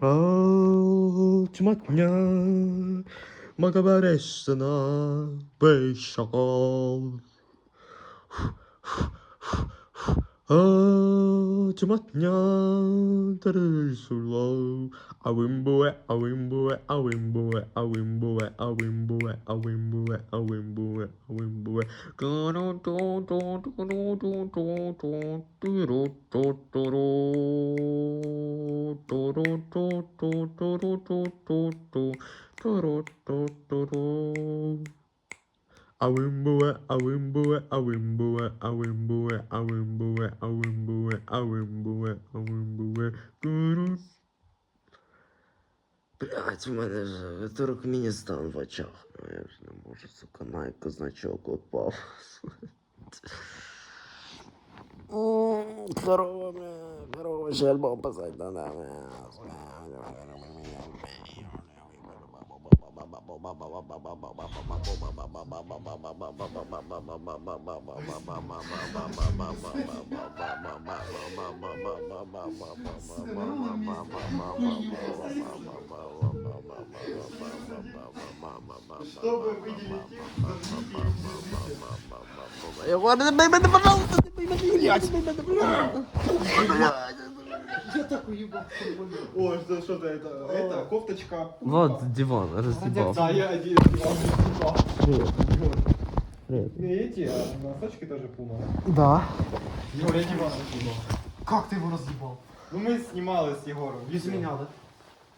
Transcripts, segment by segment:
Atmaknya Magabar esna Bey şakal Atmaknya Tersullah Awim bue awim bue awim bue awim bue awim bue awim bue awim bue awim bue Kano to to to to to to to to to to Авимбуе, авимбуе, авимбуе, авимбуе, авимбуе, авимбуе, авимбуе, авимбуе, курус. Блять, у мене ж Туркменістан в очах. Ну я ж не можу, сука, найку значок упав. Здорово, блядь. Michel é bom pra Saitana. Eu agora também mando para lá, também mando para lá, também mando para b Я так уебал. О, что, что-то это, это, кофточка. Вот диван, разъебал. Да, я один разъебал. Привет. Привет. Эти а, носочки тоже пума. Да. Егор, я диван разъебал. Как ты его разъебал? Ну мы снимали с Егором. Без видео. меня, да?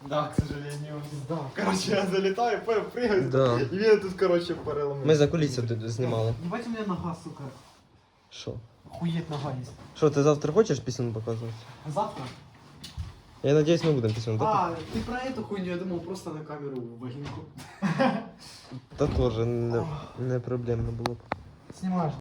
Да, к сожалению. Да. Короче, я залетаю, прыгаю. Да. И меня тут, короче, переломили. Ми за кулісся тут знімали. Ебать у меня нога, сука. Що? Охуеть нога есть. Що, ти завтра хочеш пісню показувати? Завтра? Я надіюсь, ми будемо пісню, так? А, ты про эту хуйню, я думал просто на камеру вагинку. Та теж не, не проблемно було б. Снимаешь,